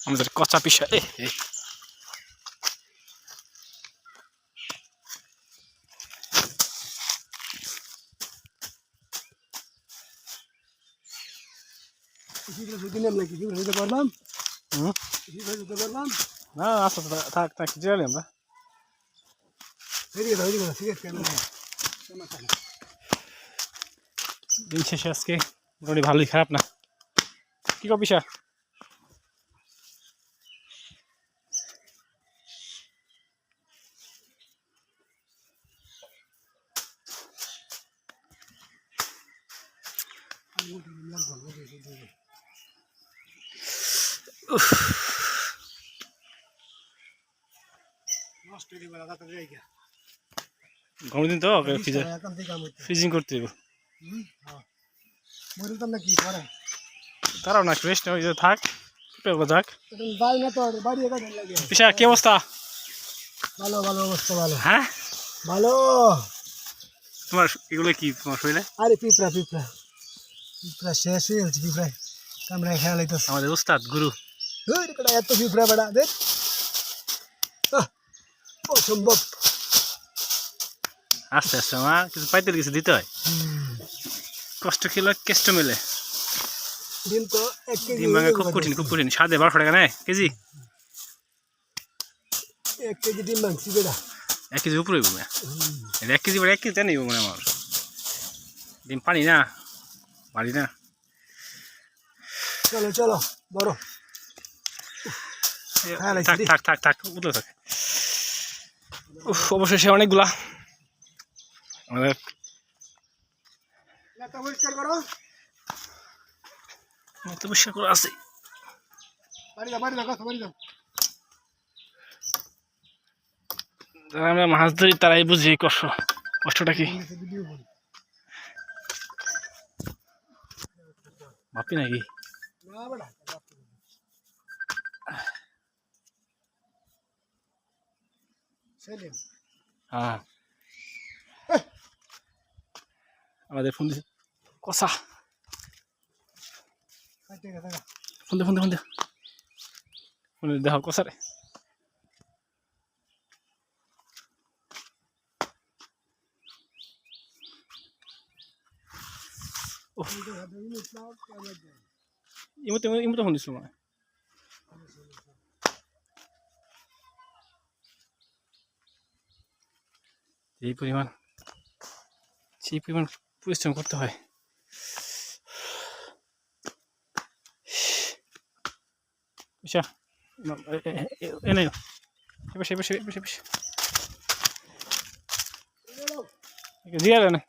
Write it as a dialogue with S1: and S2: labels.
S1: আমাদের কচা পিসা এ
S2: পারলাম
S1: হুম?
S2: পারলাম
S1: না থাক থাক জিরালি আমরা
S2: বেরিয়ে দাও এদিকে সিগারেট কেন
S1: দিন শেষে আজকে মোটামুটি ভালোই খারাপ না? কি কো পিসা
S2: নষ্ট হয়ে গেল দাদা জায়গা
S1: গরম দিন তো ফ্রিজে করতে দেবো
S2: বলতাম না কি করে?
S1: তারাও না ওই যে থাক থাক। পিসা কি অবস্থা?
S2: ভালো ভালো অবস্থা ভালো।
S1: হ্যাঁ?
S2: ভালো।
S1: তোমার এগুলো কি তোমার শরীরে?
S2: আরে পিঁপড়া পিঁপড়া। পিঁপড়া শেষ হয়ে গেছে পিঁপড়ায়। কামড়ায় খেয়াল
S1: আমাদের উস্তাদ গুরু।
S2: বেটা এত পিঁপড়া বেড়া দেখ অসম্ভব।
S1: আস্তে আস্তে আমার কিছু পাইতে কিছু দিতে হয়। কষ্ট খেলে কেষ্ট মেলে।
S2: ডিম তো এক কেজি
S1: ডিম ভাঙা খুব কঠিন খুব কঠিন। সাদে বারোশো টাকা নেয় কেজি?
S2: এক কেজি ডিম ভাঙছি বেড়া।
S1: এক কেজি উপরে না এক কেজি পরে এক কেজি জানি মানে আমার। ডিম পানি না বাড়ি না।
S2: চলো চলো বড়
S1: থাক থাক থাক থাক উঠলে থাক। অবশেষে অনেকগুলা আমাদের
S2: পরিষ্কার করো।
S1: করে আছে। যারা আমরা মাছ ধরি তারাই বুঝি কষ্ট। কষ্টটা কি? ভাবি নাকি?
S2: না সেলিম।
S1: হ্যাঁ। আমাদের ফোন দিছে। কষা। ফোন দে ফোন দে ফোন দে। ফোন দেহ কষা রে। ইমতে ইমতে ফোন দিছিল এই পরিমাণ সেই পরিমাণ পরিশ্রম করতে হয়। আচ্ছা এনে না